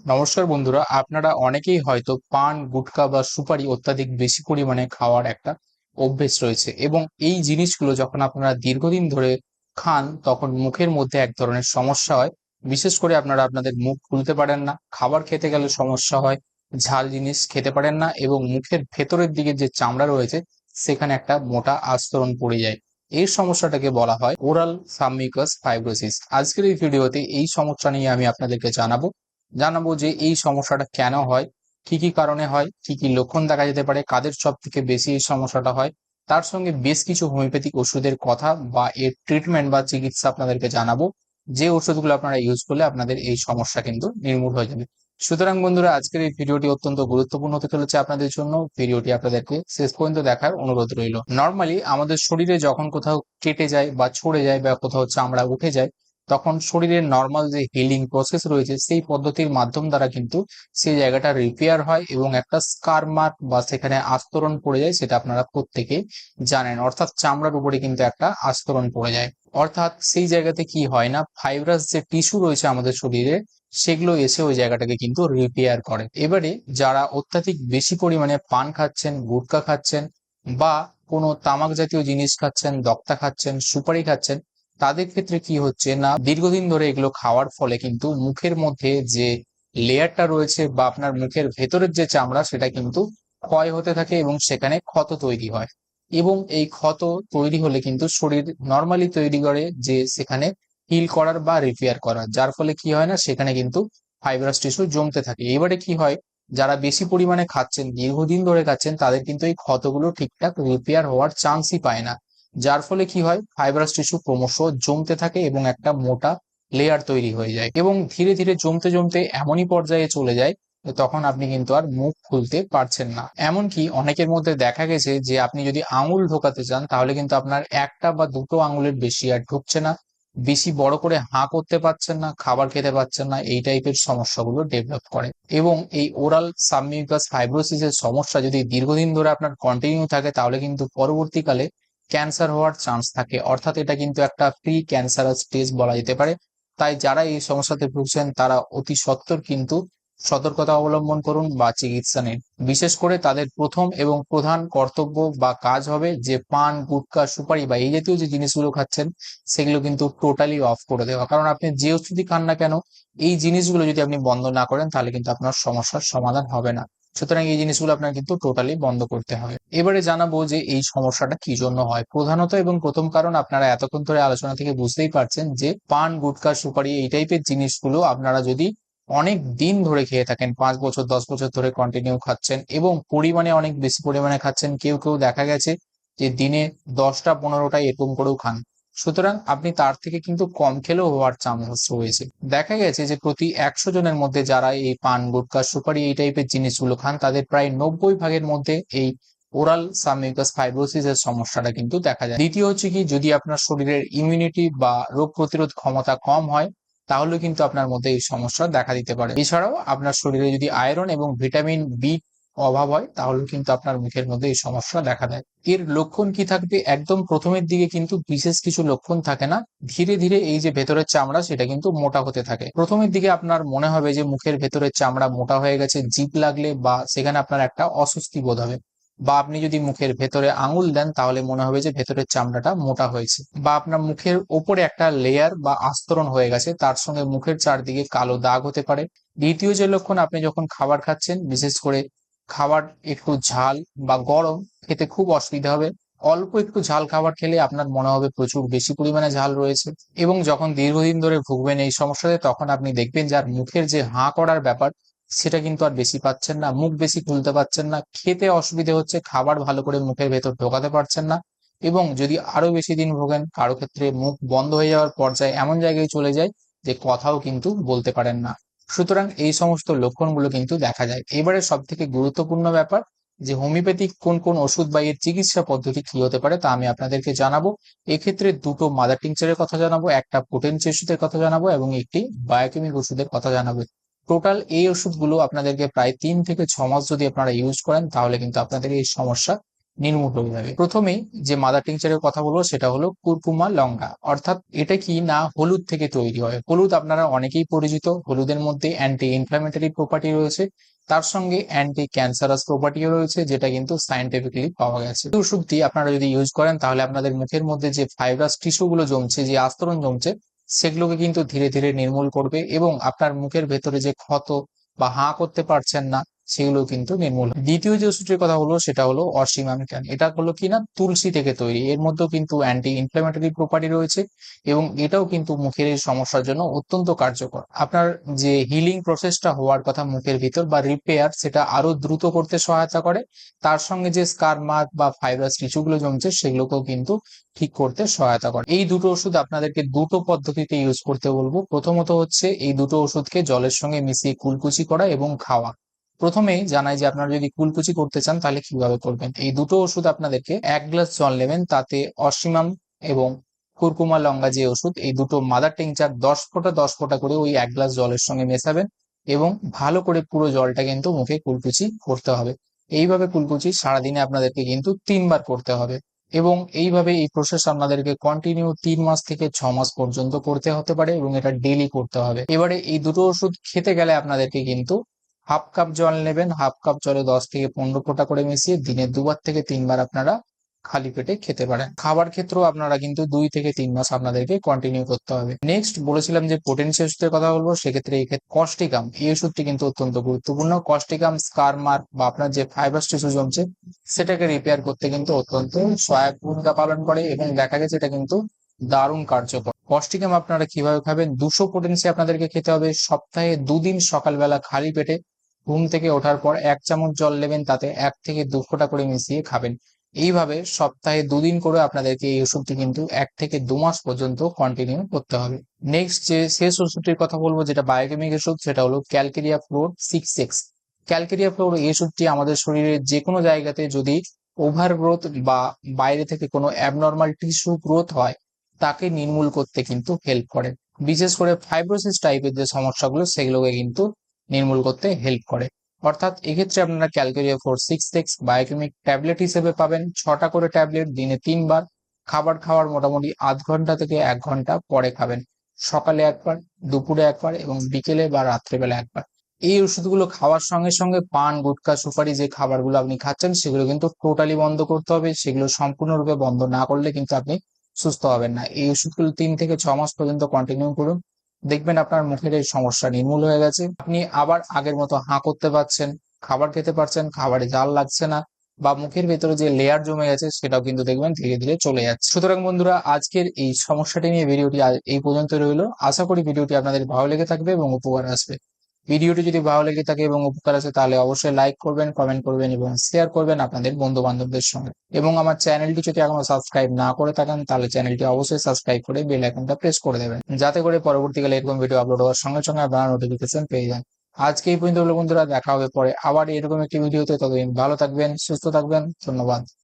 নমস্কার বন্ধুরা, আপনারা অনেকেই হয়তো পান, গুটকা বা সুপারি অত্যাধিক বেশি পরিমাণে খাওয়ার একটা অভ্যেস রয়েছে এবং এই জিনিসগুলো যখন আপনারা দীর্ঘদিন ধরে খান, তখন মুখের মধ্যে এক ধরনের সমস্যা হয়। বিশেষ করে আপনারা আপনাদের মুখ খুলতে পারেন না, খাবার খেতে গেলে সমস্যা হয়, ঝাল জিনিস খেতে পারেন না এবং মুখের ভেতরের দিকে যে চামড়া রয়েছে, সেখানে একটা মোটা আস্তরণ পড়ে যায়। এই সমস্যাটাকে বলা হয় ওরাল সাবমিউকাস ফাইব্রোসিস। আজকের এই ভিডিওতে এই সমস্যা নিয়ে আমি আপনাদেরকে জানাব। জানাব যে এই সমস্যাটা কেন হয়, কি কি কারণে হয়, কি কি লক্ষণ দেখা যেতে পারে, কাদের সব থেকে বেশি এই সমস্যাটা হয়, তার সঙ্গে বেশ কিছু হোমিওপ্যাথিক ওষুধের কথা বা এর ট্রিটমেন্ট বা চিকিৎসা আপনাদেরকে জানাব, যে ওষুধগুলো আপনারা ইউজ করলে আপনাদের এই সমস্যা কিন্তু নির্মূল হয়ে যাবে। সুতরাং বন্ধুরা, আজকের এই ভিডিওটি অত্যন্ত গুরুত্বপূর্ণ হতে চলেছে আপনাদের জন্য। ভিডিওটি আপনাদেরকে শেষ পর্যন্ত দেখার অনুরোধ রইল। নর্মালি আমাদের শরীরে যখন কোথাও কেটে যায় বা ছড়ে যায় বা কোথাও চামড়া উঠে যায় তখন শরীরের নর্মাল যে হিলিং প্রসেস রয়েছে, সেই পদ্ধতির মাধ্যম দ্বারা কিন্তু সেই জায়গাটা রিপেয়ার হয় এবং একটা স্কার মার্ক বা সেখানে আস্তরণ পড়ে যায় সেটা আপনারা প্রত্যেকে জানেন। অর্থাৎ চামড়ার উপরে কিন্তু একটা আস্তরণ পড়ে যায়। অর্থাৎ সেই জায়গাতে কি হয় না ফাইব্রাস যে টিস্যু রয়েছে আমাদের শরীরে, সেগুলো এসে ওই জায়গাটাকে কিন্তু রিপেয়ার করে। এবারে যারা অত্যাধিক বেশি পরিমাণে পান খাচ্ছেন গুটকা খাচ্ছেন বা কোনো তামাক জাতীয় জিনিস খাচ্ছেন, দক্তা খাচ্ছেন, সুপারি খাচ্ছেন তাদের ক্ষেত্রে কি হচ্ছে না? দীর্ঘদিন ধরে এগুলো খাওয়ার ফলে কিন্তু মুখের মধ্যে যে লেয়ারটা রয়েছে বা আপনার মুখের ভেতরের যে চামড়া, সেটা কিন্তু ক্ষয় হতে থাকে এবং সেখানে ক্ষত তৈরি হয়। এবং এই ক্ষত তৈরি হলে কিন্তু শরীর নর্মালি তৈরি করে যে সেখানে হিল করার বা রিপেয়ার করার। যার ফলে কি হয় না? সেখানে কিন্তু ফাইব্রাস টিস্যু জমতে থাকে। এবারে কি হয়? যারা বেশি পরিমাণে খাচ্ছেন, দীর্ঘদিন ধরে খাচ্ছেন, তাদের কিন্তু এই ক্ষতগুলো ঠিকঠাক রিপেয়ার হওয়ার চান্সই পায় না। যার ফলে কি হয়? ফাইব্রাস টিস্যু ক্রমশ জমতে থাকে এবং একটা মোটা লেয়ার তৈরি হয়ে যায় এবং ধীরে ধীরে জমতে জমতে এমনই পর্যায়ে চলে যায় তখন আপনি কিন্তু আর মুখ খুলতে পারছেন না। এমনকি অনেকের মধ্যে দেখা গেছে যে আপনি যদি আঙুল ঢোকাতে চান, তাহলে কিন্তু আপনার একটা বা দুটো আঙুলের বেশি আর ঢুকছে না। বেশি বড় করে হাঁ করতে পারছেন না, খাবার খেতে পারছেন না, এই টাইপের সমস্যাগুলো ডেভেলপ করে। এবং এই ওরাল সাবমিউকাস ফাইব্রোসিসের সমস্যা যদি দীর্ঘদিন ধরে আপনার কন্টিনিউ থাকে, তাহলে কিন্তু পরবর্তীকালে ক্যান্সার হওয়ার চান্স থাকে। অর্থাৎ এটা কিন্তু একটা প্রি ক্যান্সারাস স্টেজ বলা যেতে পারে। তাই যারা এই সমস্যাতে ভুগছেন, তারা অতি সত্বর কিন্তু সতর্কতা অবলম্বন করুন বা চিকিৎসা নিন। বিশেষ করে তাদের প্রথম এবং প্রধান কর্তব্য বা কাজ হবে যে পান, গুটকা, সুপারি বা এই জাতীয় যে জিনিসগুলো খাচ্ছেন, সেগুলো কিন্তু টোটালি অফ করে দেওয়া। কারণ আপনি যে ওষুধই খান না কেন, এই জিনিসগুলো যদি আপনি বন্ধ না করেন, তাহলে কিন্তু আপনার সমস্যার সমাধান হবে না। সুতরাং এই জিনিসগুলো আপনার কিন্তু টোটালি বন্ধ করতে হবে। এবারে জানাব যে এই সমস্যাটা কি জন্য হয়। প্রধানত এবং প্রথম কারণ আপনারা এতক্ষণ ধরে আলোচনা থেকে বুঝতেই পারছেন যে পান, গুটকা, সুপারি এই টাইপের জিনিসগুলো আপনারা যদি অনেক দিন ধরে খেয়ে থাকেন, পাঁচ বছর, দশ বছর ধরে কন্টিনিউ খাচ্ছেন এবং পরিমাণে অনেক বেশি পরিমাণে খাচ্ছেন, কেউ কেউ দেখা গেছে যে দিনে দশটা, পনেরোটা এরকম করেও খান। সুতরাং আপনি তার থেকে কিন্তু কম খেলেও হওয়ার চান্স রয়েছে দেখা গেছে যে প্রতি একশো জনের মধ্যে যারা এই পান, গুটকা, সুপারি এই টাইপের জিনিসগুলো খান, তাদের প্রায় নব্বই ভাগের মধ্যে এই ওরাল সাবমিউকাস ফাইব্রোসিস এর সমস্যাটা কিন্তু দেখা যায়। দ্বিতীয় হচ্ছে কি, যদি আপনার শরীরের ইমিউনিটি বা রোগ প্রতিরোধ ক্ষমতা কম হয়, তাহলে কিন্তু আপনার মধ্যে এই সমস্যা দেখা দিতে পারে। এছাড়াও আপনার শরীরে যদি আয়রন এবং ভিটামিন বি অভাব হয়, তাহলে কিন্তু আপনার মুখের মধ্যে এই সমস্যা দেখা দেয়। এর লক্ষণ কি থাকবে? একদম প্রথমের দিকে কিন্তু বিশেষ কিছু লক্ষণ থাকে না। ধীরে ধীরে এই যে ভেতরের চামড়া, সেটা কিন্তু মোটা হতে থাকে। প্রথমের দিকে আপনার মনে হবে যে মুখের ভেতরের চামড়া মোটা হয়ে গেছে জিপ লাগলে বা সেখানে আপনার একটা অস্বস্তি বোধ হবে। বা আপনি যদি মুখের ভেতরে আঙুল দেন, তাহলে মনে হবে যে ভেতরের চামড়াটা মোটা হয়েছে। বা আপনার মুখের ওপরে একটা লেয়ার বা আস্তরণ হয়ে গেছে, তার সঙ্গে মুখের চারদিকে কালো দাগ হতে পারে। দ্বিতীয় যে লক্ষণ, আপনি যখন খাবার খাচ্ছেন, বিশেষ করে খাবার একটু ঝাল বা গরম খেতে খুব অসুবিধা হবে। অল্প একটু ঝাল খাবার খেলে আপনার মনে হবে প্রচুর বেশি পরিমাণে ঝাল রয়েছে এবং যখন দীর্ঘদিন ধরে ভুগবেন এই সমস্যাতে তখন আপনি দেখবেন যার মুখের যে হাঁ করার ব্যাপার, সেটা কিন্তু আর বেশি পাচ্ছেন না। মুখ বেশি খুলতে পারছেন না, খেতে অসুবিধে হচ্ছে, খাবার ভালো করে মুখের ভেতর ঢোকাতে পারছেন না এবং যদি আরও বেশি দিন ভোগেন, কারও ক্ষেত্রে মুখ বন্ধ হয়ে যাওয়ার পর্যায়ে এমন জায়গায় চলে যায় যে কথাও কিন্তু বলতে পারেন না। সুতরাং এই সমস্ত লক্ষণগুলো কিন্তু দেখা যায়। এবারে সব থেকে গুরুত্বপূর্ণ ব্যাপার যে, হোমিওপ্যাথিক কোন কোন ওষুধ বা এর চিকিৎসা পদ্ধতি কি হতে পারে তা আমি আপনাদেরকে জানাব। এক্ষেত্রে দুটো মাদার টিংচারের কথা জানাব, একটা পোটেন্সি ওষুধের কথা জানাব এবং একটি বায়োকেমিক ওষুধের কথা জানাব। টোটাল এই ওষুধগুলো আপনাদেরকে প্রায় তিন থেকে ছ মাস যদি আপনারা ইউজ করেন, তাহলে কিন্তু আপনাদের এই সমস্যা নির্মূল হয়ে যাবে। প্রথমেই যে মাদার টিংচারের কথা বলব সেটা হলো কুরকুমা লঙ্কা। অর্থাৎ এটা কি না হলুদ থেকে তৈরি হয়? হলুদ আপনারা অনেকেই পরিচিত। হলুদের মধ্যে অ্যান্টি ইনফ্লামেটরি প্রপার্টি রয়েছে। তার সঙ্গে অ্যান্টি ক্যান্সারাস প্রপার্টিও রয়েছে, যেটা কিন্তু সাইন্টিফিকলি পাওয়া গেছে। ওষুধটি আপনারা যদি ইউজ করেন, তাহলে আপনাদের মুখের মধ্যে যে ফাইব্রাস টিস্যুগুলো জমছে, যে আস্তরণ জমছে, সেগুলোকে কিন্তু ধীরে ধীরে নির্মূল করবে এবং আপনার মুখের ভেতরে যে ক্ষত বা হাঁ করতে পারছেন না সেগুলো কিন্তু নির্মূল দ্বিতীয় যে ওষুধটির কথা হলো, সেটা হলো অসীমামিকান এটা হলো কি না তুলসী থেকে তৈরি। এর মধ্যেও কিন্তু অ্যান্টি ইনফ্লামেটরি প্রপার্টি রয়েছে এবং এটাও কিন্তু মুখের এই সমস্যার জন্য অত্যন্ত কার্যকর। আপনার যে হিলিং প্রসেসটা হওয়ার কথা মুখের ভিতর বা রিপেয়ার সেটা আরও দ্রুত করতে সহায়তা করে। তার সঙ্গে যে স্কার মার্ক বা ফাইব্রাস টিস্যুগুলো জমছে, সেগুলোকেও কিন্তু ঠিক করতে সহায়তা করে। এই দুটো ওষুধ আপনাদেরকে দুটো পদ্ধতিতে ইউজ করতে বলব। প্রথমত হচ্ছে, এই দুটো ওষুধকে জলের সঙ্গে মিশিয়ে কুলকুচি করা এবং খাওয়া। প্রথমেই জানাই যে আপনারা যদি কুলকুচি করতে চান, তাহলে কীভাবে করবেন? এই দুটো ওষুধ আপনাদেরকে এক গ্লাস জল নেবেন, তাতে অসীমাম এবং কুরকুমা, লঙ্কা যে ওষুধ, এই দুটো মাদার টিংচার দশ ফোঁটা দশ ফোঁটা করে ওই এক গ্লাস জলের সঙ্গে মেশাবেন এবং ভালো করে পুরো জলটা কিন্তু মুখে কুলকুচি করতে হবে। এইভাবে কুলকুচি সারাদিনে আপনাদেরকে কিন্তু তিনবার করতে হবে এবং এইভাবে এই প্রসেস আপনাদেরকে কন্টিনিউ তিন মাস থেকে ছ মাস পর্যন্ত করতে হতে পারে এবং এটা ডেলি করতে হবে। এবারে এই দুটো ওষুধ খেতে গেলে আপনাদেরকে কিন্তু হাফ কাপ জল নেবেন, হাফ কাপ জলে দশ থেকে পনেরো ফোঁটা করে মিশিয়ে দিনে দুবার থেকে তিনবার আপনারা খালি পেটে খেতে পারেন। খাবার ক্ষেত্রেও আপনারা কিন্তু দুই থেকে তিন মাস আপনাদেরকে কন্টিনিউ করতে হবে। নেক্সট বলেছিলাম যে পোটেন্সি ওষুধের কথা বলব, সেক্ষেত্রে এই ক্ষেত্রে কস্টিকাম এই ওষুধটি কিন্তু অত্যন্ত গুরুত্বপূর্ণ। কস্টিকাম স্কার মার্ক বা আপনার যে ফাইবার টিস্যু জমছে, সেটাকে রিপেয়ার করতে কিন্তু অত্যন্ত সহায়ক ভূমিকা পালন করে এবং দেখা গেছে এটা কিন্তু দারুণ কার্যকর। কস্টিকাম আপনারা কীভাবে খাবেন? দুশো পোটেন্সি আপনাদেরকে খেতে হবে। সপ্তাহে দুদিন সকালবেলা খালি পেটে ঘুম থেকে ওঠার পর এক চামচ জল নেবেন, তাতে এক থেকে দু ফোঁটা করে মিশিয়ে খাবেন। এইভাবে সপ্তাহে দুদিন করে আপনাদেরকে এই ওষুধটি কিন্তু এক থেকে দু মাস পর্যন্ত কন্টিনিউ করতে হবে। নেক্সট যে শেষ ওষুধটির কথা বলব, যেটা বায়োকেমিক ওষুধ, সেটা হলো calcarea fluor six X calcarea fluor এই ওষুধটি আমাদের শরীরের যে কোনো জায়গাতে যদি ওভার গ্রোথ বা বাইরে থেকে কোনো অ্যাবনর্মাল টিস্যু গ্রোথ হয়, তাকে নির্মূল করতে কিন্তু হেল্প করে। বিশেষ করে ফাইব্রোসিস টাইপের যে সমস্যাগুলো, সেগুলোকে কিন্তু নির্মূল করতে হেল্প করে। অর্থাৎ এক্ষেত্রে আপনারা calcarea fluor six six biochemic tablet হিসেবে পাবেন। ছটা করে ট্যাবলেট দিনে তিনবার। খাবার খাওয়ার মোটামুটি আধ ঘণ্টা থেকে এক ঘণ্টা পরে খাবেন। সকালে একবার, দুপুরে একবার এবং বিকেলে বা রাত্রেবেলা একবার। এই ওষুধগুলো খাওয়ার সঙ্গে সঙ্গে পান, গুটকা, সুপারি যে খাবারগুলো আপনি খাচ্ছেন, সেগুলো কিন্তু টোটালি বন্ধ করতে হবে। সেগুলো সম্পূর্ণরূপে বন্ধ না করলে কিন্তু আপনি সুস্থ হবেন না। এই ওষুধগুলো তিন থেকে ছ মাস পর্যন্ত কন্টিনিউ করুন। দেখবেন আপনার মুখের এই সমস্যা নির্মূল হয়ে গেছে। আপনি আবার আগের মতো হাঁ করতে পারছেন, খাবার খেতে পারছেন, খাবারে জাল লাগছে না বা মুখের ভেতরে যে লেয়ার জমে গেছে সেটাও কিন্তু দেখবেন ধীরে ধীরে চলে যাচ্ছে। সুতরাং বন্ধুরা, আজকের এই সমস্যাটি নিয়ে ভিডিওটি এই পর্যন্ত রইল। আশা করি ভিডিওটি আপনাদের ভালো লেগে থাকবে এবং উপকার আসবে। ভিডিওটি যদি ভালো লেগে থাকে এবং উপকার আছে তাহলে অবশ্যই লাইক করবেন কমেন্ট করবেন এবং শেয়ার করবেন আপনাদের বন্ধু বান্ধবদের সঙ্গে। এবং আমার চ্যানেলটি যদি এখনও সাবস্ক্রাইব না করে থাকেন, তাহলে চ্যানেলটি অবশ্যই সাবস্ক্রাইব করে বেল আইকনটা প্রেস করে দেবেন। যাতে করে পরবর্তীকালে এরকম ভিডিও আপলোড হওয়ার সঙ্গে সঙ্গে আপনারা নোটিফিকেশন পেয়ে যান। আজকে এই পর্যন্ত বন্ধুরা, দেখা হবে পরে আবার এরকম একটি ভিডিওতে ততদিন ভালো থাকবেন, সুস্থ থাকবেন, ধন্যবাদ।